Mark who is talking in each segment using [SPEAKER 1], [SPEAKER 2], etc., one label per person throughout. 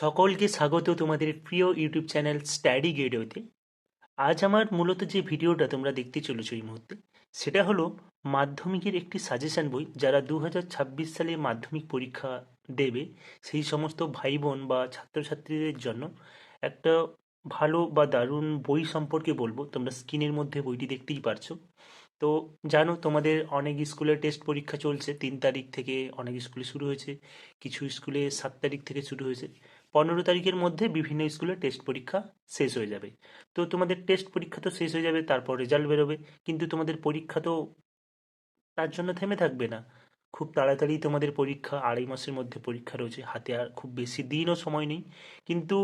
[SPEAKER 1] সকলকে স্বাগত তোমাদের প্রিয় ইউটিউব চ্যানেল স্টাডি গেডিওতে আজ আমার মূলত যে ভিডিওটা তোমরা দেখতে চলেছো এই মুহূর্তে, সেটা হলো মাধ্যমিকের একটি সাজেশন বই যারা দু হাজার ছাব্বিশ সালে মাধ্যমিক পরীক্ষা দেবে, সেই সমস্ত ভাই বোন বা ছাত্রছাত্রীদের জন্য একটা ভালো বা দারুণ বই সম্পর্কে বলব। তোমরা স্ক্রিনের মধ্যে বইটি দেখতেই পারছ। তো জানো, তোমাদের অনেক স্কুলে টেস্ট পরীক্ষা চলছে, তিন তারিখ থেকে অনেক স্কুলে শুরু হয়েছে, কিছু স্কুলে সাত তারিখ থেকে শুরু হয়েছে। পনেরো তারিখের মধ্যে বিভিন্ন স্কুলে টেস্ট পরীক্ষা শেষ হয়ে যাবে। তো তোমাদের টেস্ট পরীক্ষা তো শেষ হয়ে যাবে, তারপর রেজাল্ট বেরোবে। কিন্তু তোমাদের পরীক্ষা তো তার জন্য থেমে থাকবে না। খুব তাড়াতাড়ি তোমাদের পরীক্ষা, আড়াই মাসের মধ্যে পরীক্ষা রয়েছে, হাতে আর খুব বেশি দিনও সময় নেই। কিন্তু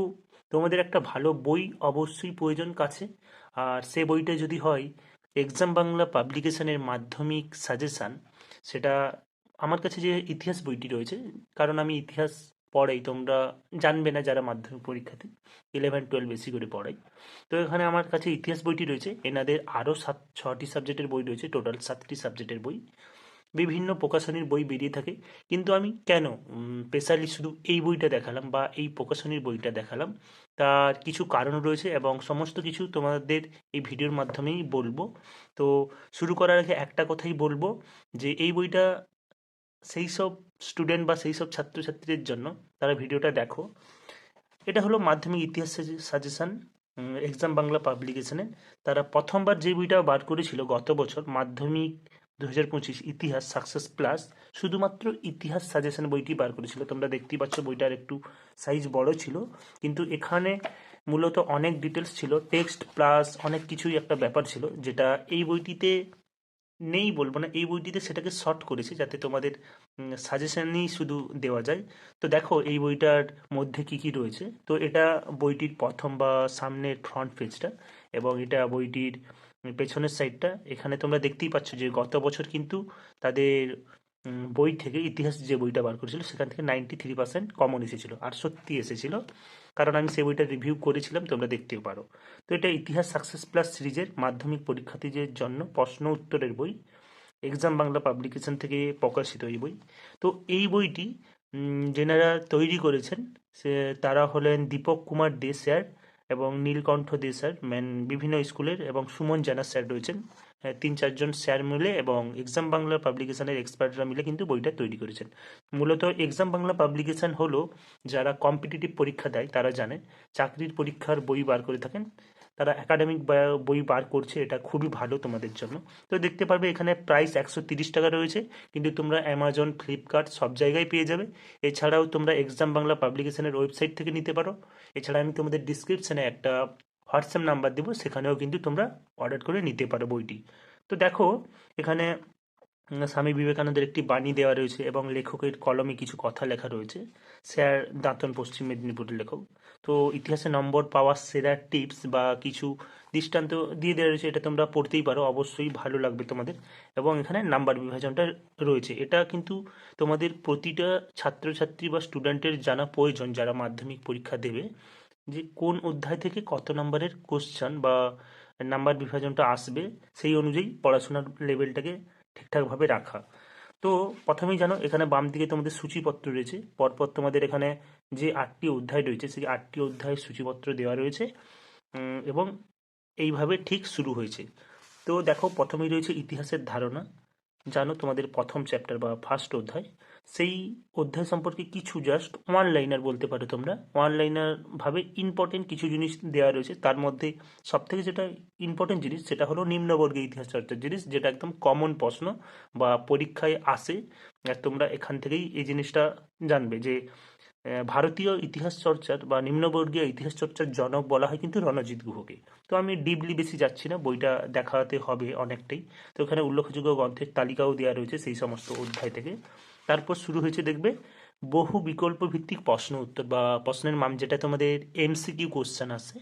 [SPEAKER 1] তোমাদের একটা ভালো বই অবশ্যই প্রয়োজন কাছে। আর সে বইটা যদি হয় এক্সাম বাংলা পাবলিকেশনের মাধ্যমিক সাজেশান সেটা আমার কাছে যে ইতিহাস বইটি রয়েছে, কারণ আমি ইতিহাস পড়াই, তোমরা জানবে না যারা মাধ্যমিক পরীক্ষাতে ইলেভেন টুয়েলভ বেশি করে পড়াই। তো এখানে আমার কাছে ইতিহাস বইটি রয়েছে, এনাদের আরও সাত, ছটি সাবজেক্টের বই রয়েছে টোটাল সাতটি সাবজেক্টের বই। বিভিন্ন প্রকাশনীর বই বেরিয়ে থাকে, কিন্তু আমি কেন স্পেশালি শুধু এই বইটা দেখালাম বা এই প্রকাশনীর বইটা দেখালাম, তার কিছু কারণ রয়েছে এবং সমস্ত কিছু তোমাদের এই ভিডিওর মাধ্যমেই বলব। তো শুরু করার আগে একটা কথাই বলব যে, এই বইটা সেই সব স্টুডেন্ট বা সেই সব ছাত্রছাত্রীদের জন্য তারা ভিডিওটা দেখো। এটা হলো মাধ্যমিক ইতিহাস সাজেশন এক্সাম বাংলা পাবলিকেশনের তারা প্রথমবার যে বইটা বার করেছিল গত বছর, মাধ্যমিক দু হাজার পঁচিশ ইতিহাস সাকসেস প্লাস শুধুমাত্র ইতিহাস সাজেশন বইটি বার করেছিল। তোমরা দেখতেই পাচ্ছ বইটার একটু সাইজ বড় ছিল। কিন্তু এখানে মূলত অনেক ডিটেলস ছিল। টেক্সট প্লাস অনেক কিছুই একটা ব্যাপার ছিল, যেটা এই বইটিতে নেই বলব না, এই বইটিতে সেটাকে শর্ট করেছে যাতে তোমাদের সাজেশনই শুধু দেওয়া যায়। তো দেখো, এই বইটার মধ্যে কি কি রয়েছে? তো এটা বইটির প্রথম বা সামনের ফ্রন্ট পেজটা এবং এটা বইটির পেছনের সাইডটা এখানে তোমরা দেখতেই পাচ্ছ যে গত বছর কিন্তু তাদের বই থেকে ইতিহাস যে বইটা বার করেছিল, সেখান থেকে নাইনটি থ্রি পার্সেন্ট কমন এসেছিল, আর সত্যি এসেছিল। কারণ আমি সেই বইটা রিভিউ করেছিলাম, তোমরা দেখতেও পারো। তো এটা ইতিহাস সাকসেস প্লাস সিরিজের মাধ্যমিক পরীক্ষার্থীদের জন্য প্রশ্ন উত্তরের বই। এক্সাম বাংলা পাবলিকেশন থেকে প্রকাশিত এই বই। তো এই বইটি যেনারা তৈরি করেছেন, সে, তারা হলেন দীপক কুমার দে স্যার এবং নীলকণ্ঠ দে স্যার ম্যান, বিভিন্ন স্কুলের এবং সুমন জানা স্যার রয়েছেন। তিন চারজন স্যার মিলে এবং এক্সাম বাংলা পাবলিকেশনের এক্সপার্টরা মিলে কিন্তু বইটা তৈরি করেছেন। মূলত এক্সাম বাংলা পাবলিকেশন হলো যারা কম্পিটিটিভ পরীক্ষা দেয়, তারা জানে, চাকরির পরীক্ষার বই বার করে থাকেন, তারা একাডেমিক বই বার করছে, এটা খুবই ভালো তোমাদের জন্য। তো দেখতে পারবে এখানে প্রাইস একশো তিরিশ টাকা রয়েছে, কিন্তু তোমরা অ্যামাজন ফ্লিপকার্ট সব জায়গায় পেয়ে যাবে। এছাড়াও তোমরা এক্সাম বাংলা পাবলিকেশনের ওয়েবসাইট থেকে নিতে পারো। এছাড়া আমি তোমাদের ডিসক্রিপশানে একটা হোয়াটসঅ্যাপ নাম্বার দেবো, সেখানেও কিন্তু তোমরা অর্ডার করে নিতে পারো বইটি। তো দেখো, এখানে স্বামী বিবেকানন্দের একটি বাণী দেওয়া রয়েছে এবং লেখকের কলমে কিছু কথা লেখা রয়েছে। স্যার দাঁতন, পশ্চিম মেদিনীপুরের লেখক। তো ইতিহাসে নম্বর পাওয়ার সেরা টিপস বা কিছু দৃষ্টান্ত দিয়ে দেওয়া রয়েছে, এটা তোমরা পড়তেই পারো। অবশ্যই ভালো লাগবে তোমাদের। এবং এখানে নাম্বার বিভাজনটা রয়েছে। এটা কিন্তু তোমাদের প্রতিটা ছাত্রছাত্রী বা স্টুডেন্টের জানা প্রয়োজন যারা মাধ্যমিক পরীক্ষা দেবে। যে কোন অধ্যায় থেকে কত নম্বরের কোশ্চান বা নাম্বার বিভাজনটা আসবে, সেই অনুযায়ী পড়াশোনার লেভেলটাকে ঠিকঠাকভাবে রাখা। তো প্রথমেই জানো, এখানে বাম দিকে তোমাদের সূচিপত্র রয়েছে। পরপর তোমাদের এখানে যে আটটি অধ্যায় রয়েছে, সেই আটটি অধ্যায়ের সূচিপত্র দেওয়া রয়েছে এবং এইভাবে ঠিক শুরু হয়েছে। তো দেখো, প্রথমেই রয়েছে ইতিহাসের ধারণা। জানো তোমাদের প্রথম চ্যাপ্টার বা ফার্স্ট অধ্যায়? সেই অধ্যায় সম্পর্কে কিছু জাস্ট ওয়ান লাইনার বলতে পারো তোমরা। ওয়ান লাইনার ভাবে ইম্পর্টেন্ট কিছু জিনিস দেওয়া রয়েছে। তার মধ্যে সব থেকে যেটা ইম্পর্টেন্ট জিনিস সেটা হলো নিম্নবর্গের ইতিহাস চর্চার জিনিস, যেটা একদম কমন প্রশ্ন বা পরীক্ষায় আসে। আর তোমরা এখান থেকেই এই জিনিসটা জানবে যে ভারতীয় ইতিহাস চর্চার বা নিম্নবর্গীয় ইতিহাস চর্চার জনক বলা হয় কিন্তু রণজিৎ গুহকে। তো আমি ডিপলি বেশি যাচ্ছি না, বইটা দেখাতে হবে অনেকটাই। তো এখানে উল্লেখযোগ্য গ্রন্থের তালিকাও দেওয়া রয়েছে সেই সমস্ত অধ্যায় থেকে। তারপর শুরু হয়েছে দেখবে, বহু বিকল্প ভিত্তিক প্রশ্ন উত্তর বা প্রশ্নের মান, যেটা তোমাদের এমসিকিউ কোশ্চেন আছে।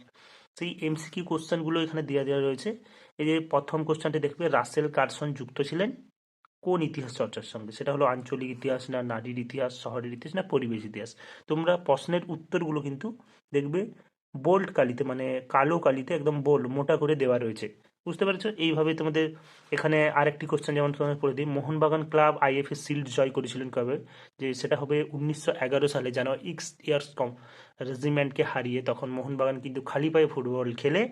[SPEAKER 1] সেই এমসিকিউ কোশ্চেনগুলো এখানে দেওয়া দেওয়া রয়েছে। এই যে প্রথম কোশ্চেনটি দেখবে, রাসেল কারসন যুক্ত ছিলেন। কোন ইতিহাস চর্চার সঙ্গে? সেটা হলো আঞ্চলিক ইতিহাস না নারীর ইতিহাস, শহরের ইতিহাস না পরিবেশ ইতিহাস? তোমরা প্রশ্নের উত্তরগুলো কিন্তু দেখবে বোল্ড কালিতে মানে কালো কালিতে একদম বোল্ড মোটা করে দেওয়া রয়েছে। বুঝতে পেরেছ? এইভাবে তোমাদের এখানে আরেকটি কোশ্চেন যেমন তোমাদের পড়ে দিই। মোহনবাগান ক্লাব আইএফএ শিল্ড জয় করেছিলেন কবে? যে সেটা হবে উনিশশো এগারো সালে, যেন ইক্স ইয়ার্স কম রেজিমেন্টকে হারিয়ে তখন মোহনবাগান কিন্তু খালি পায়ে ফুটবল খেলে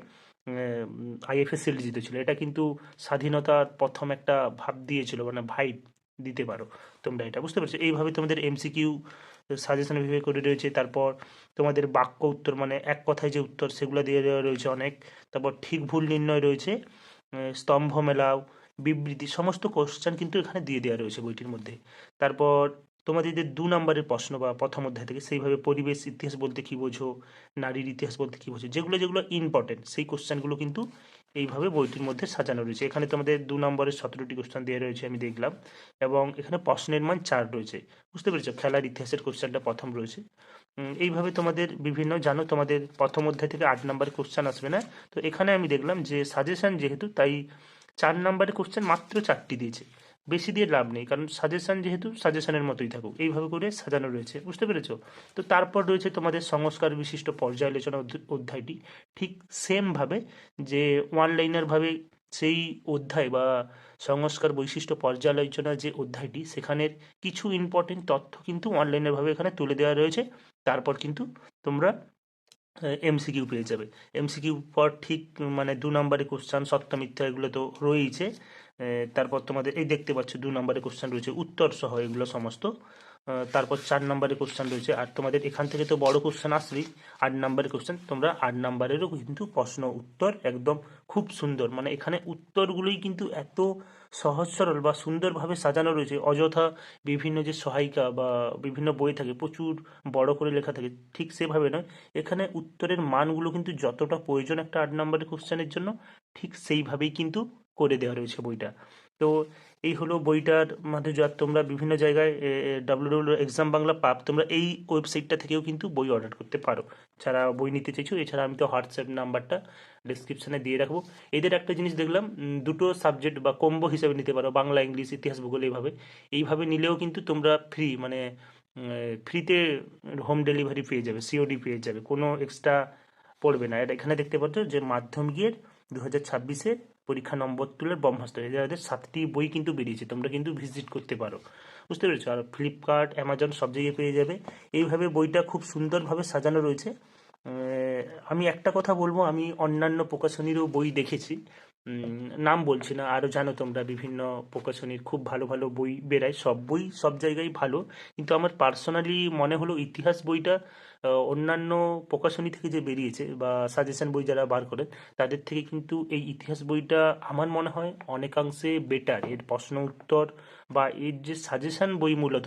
[SPEAKER 1] আইএফএ শিল্ড জিতেছিল। এটা কিন্তু স্বাধীনতার প্রথম একটা ভাব দিয়েছিল মানে ভাইব দিতে পারো তোমরা এটা, বুঝতে পারছ? এইভাবে তোমাদের এমসিকিউ সাজেশন বিভাগে করে রয়েছে, তারপর তোমাদের বাক্য উত্তর মানে এক কথায় যে উত্তর, সেগুলো দিয়ে দেওয়া রয়েছে অনেক। তারপর ঠিক ভুল নির্ণয় রয়েছে স্তম্ভ মেলাও, বিবৃতি, সমস্ত কোশ্চেন কিন্তু এখানে দিয়ে দেওয়া রয়েছে বইটির মধ্যে। তারপর তোমাদের যে দু নম্বরের প্রশ্ন বা প্রথম অধ্যায় থেকে, সেইভাবে পরিবেশ, ইতিহাস বলতে কী বোঝো, নারীর ইতিহাস বলতে কী বোঝো, যেগুলো যেগুলো ইম্পর্টেন্ট সেই কোশ্চেনগুলো কিন্তু এইভাবে বইটির মধ্যে সাজানো রয়েছে। এখানে তোমাদের দু নম্বরের সতেরোটি কোশ্চেন দেওয়া রয়েছে, আমি দেখলাম, এবং এখানে প্রশ্নের মান চার রয়েছে। বুঝতে পেরেছ? খেলার ইতিহাসের কোশ্চেনটা প্রথম রয়েছে। এইভাবে তোমাদের বিভিন্ন, জানো, তোমাদের প্রথম অধ্যায় থেকে আট নম্বরের কোশ্চেন আসবে না? তো এখানে আমি দেখলাম যে সাজেশন যেহেতু, তাই চার নম্বরের কোশ্চেন মাত্র চারটি দিয়েছে। বেশি দিয়ে লাভ নেই। কারণ সাজেশন যেহেতু সাজেশনের মতোই থাকুক। এইভাবে করে সাজানো রয়েছে। বুঝতে পেরেছ? তো তারপর রয়েছে তোমাদের সংস্কার বিশিষ্ট পর্যালোচনা অধ্যায়টি। ঠিক সেমভাবে যে ওয়ান সেই অধ্যায় বা সংস্কার বৈশিষ্ট্য পর্যালোচনা যে অধ্যায়টি, সেখানের কিছু ইম্পর্টেন্ট তথ্য কিন্তু অনলাইনেরভাবে এখানে তুলে দেওয়া রয়েছে। তারপর কিন্তু তোমরা এমসিকিউ পেয়ে যাবে। এমসিকিউ পর ঠিক মানে দু নম্বরের কোশ্চান সত্য মিথ্যা এগুলো তো রয়েইছে। তারপর তোমাদের এই দেখতে পাচ্ছ দু নম্বরের কোশ্চেন রয়েছে উত্তর সহ এগুলো সমস্ত। তারপর চার নম্বরের কোশ্চেন রয়েছে, আর তোমাদের এখান থেকে তো বড় কোশ্চেন আসবেই আট নম্বরের কোশ্চেন তোমরা আট নম্বরেরও কিন্তু প্রশ্ন উত্তর একদম খুব সুন্দর। মানে এখানে উত্তরগুলোই কিন্তু এত সহজ সরল বা সুন্দরভাবে সাজানো রয়েছে। অযথা বিভিন্ন যে সহায়িকা বা বিভিন্ন বই থাকে, প্রচুর বড় করে লেখা থাকে, ঠিক সেভাবে নয়। এখানে উত্তরের মানগুলো কিন্তু যতটা প্রয়োজন একটা আট নম্বরের কোশ্চেনের জন্য, ঠিক সেইভাবেই কিন্তু করে দেওয়া রয়েছে বইটা। তো এই হলো বইটার মধ্যে যা তোমরা বিভিন্ন জায়গায় ডাব্লিউ ডাব্লিউ এক্সাম বাংলা পাপ তোমরা এই ওয়েবসাইটটা থেকেও কিন্তু বই অর্ডার করতে পারো। যারা বই নিতে চাইছো, এছাড়া আমি তো হোয়াটসঅ্যাপ নাম্বারটা ডিসক্রিপশানে দিয়ে রাখব। এদের একটা জিনিস দেখলাম দুটো সাবজেক্ট বা কম্বো হিসেবে নিতে পারো, বাংলা, ইংলিশ, ইতিহাস, ভূগোল এইভাবে। এইভাবে নিলেও কিন্তু তোমরা ফ্রি মানে ফ্রিতে হোম ডেলিভারি পেয়ে যাবে সিওডি পেয়ে যাবে, কোনো এক্সট্রা পড়বে না। এটা এখানে দেখতে পাচ্ছ যে মাধ্যমিকের দু হাজার ছাব্বিশে পরীক্ষা নম্বর তুলে ব্রহ্মাস্ত্র এদের সাতটি বই কিন্তু বেরিয়েছে, তোমরা কিন্তু ভিজিট করতে পারো। বুঝতে পেরেছ? আর ফ্লিপকার্ট অ্যামাজন সব জায়গায় পেয়ে যাবে। এইভাবে বইটা খুব সুন্দরভাবে সাজানো রয়েছে। আমি একটা কথা বলব, আমি অন্যান্য প্রকাশনীরও বই দেখেছি। নাম বলছি না আরও জানো তোমরা, বিভিন্ন প্রকাশনীর খুব ভালো ভালো বই বেরায় সব বই সব জায়গায় ভালো, কিন্তু আমার পার্সোনালি মনে হলো ইতিহাস বইটা অন্যান্য প্রকাশনী থেকে যে বেরিয়েছে বা সাজেশন বই যারা বার করেন, তাদের থেকে কিন্তু এই ইতিহাস বইটা আমার মনে হয় অনেকাংশে বেটার এর প্রশ্ন উত্তর বা এর যে সাজেশন বই মূলত,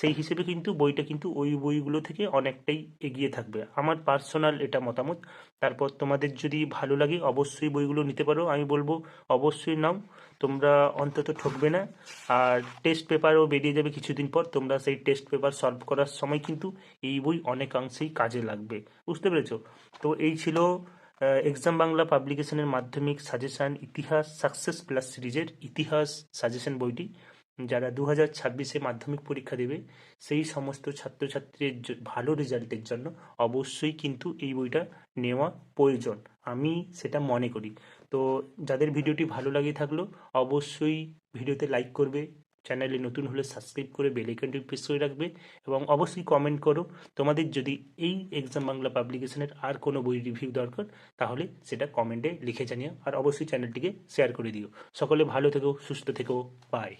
[SPEAKER 1] সেই হিসেবে কিন্তু বইটা কিন্তু ওই বইগুলো থেকে অনেকটাই এগিয়ে থাকবে। আমার পার্সোনাল এটা মতামত। তারপর তোমাদের যদি ভালো লাগে, অবশ্যই বইগুলো নিতে পারো। আমি বলব অবশ্যই নাও, তোমরা অন্তত ঠকবে না। আর টেস্ট পেপারও বেরিয়ে যাবে কিছুদিন পর, তোমরা সেই টেস্ট পেপার সলভ করার সময় কিন্তু এই বই অনেকাংশেই কাজে লাগবে। বুঝতে পেরেছ? তো এই ছিল এক্সাম বাংলা পাবলিকেশনের মাধ্যমিক সাজেশান ইতিহাস সাকসেস প্লাস সিরিজের ইতিহাস সাজেশন বইটি, যারা দু হাজার ছাব্বিশে মাধ্যমিক পরীক্ষা দেবে, সেই সমস্ত ছাত্রছাত্রীর ভালো রেজাল্টের জন্য অবশ্যই কিন্তু এই বইটা নেওয়া প্রয়োজন। আমি সেটা মনে করি। তো যাদের ভিডিওটি ভালো লাগে থাকল, অবশ্যই ভিডিওতে লাইক করবে, চ্যানেলে নতুন হলে সাবস্ক্রাইব করে বেল আইকনটি প্রেস করে রাখবে এবং অবশ্যই কমেন্ট করো। তোমাদের যদি এই এক্সাম বাংলা পাবলিকেশনের আর কোনো বই রিভিউ দরকার, তাহলে সেটা কমেন্টে লিখে জানিও আর অবশ্যই চ্যানেলটিকে শেয়ার করে দিও। সকলে ভালো থেকো, সুস্থ থেকো বাই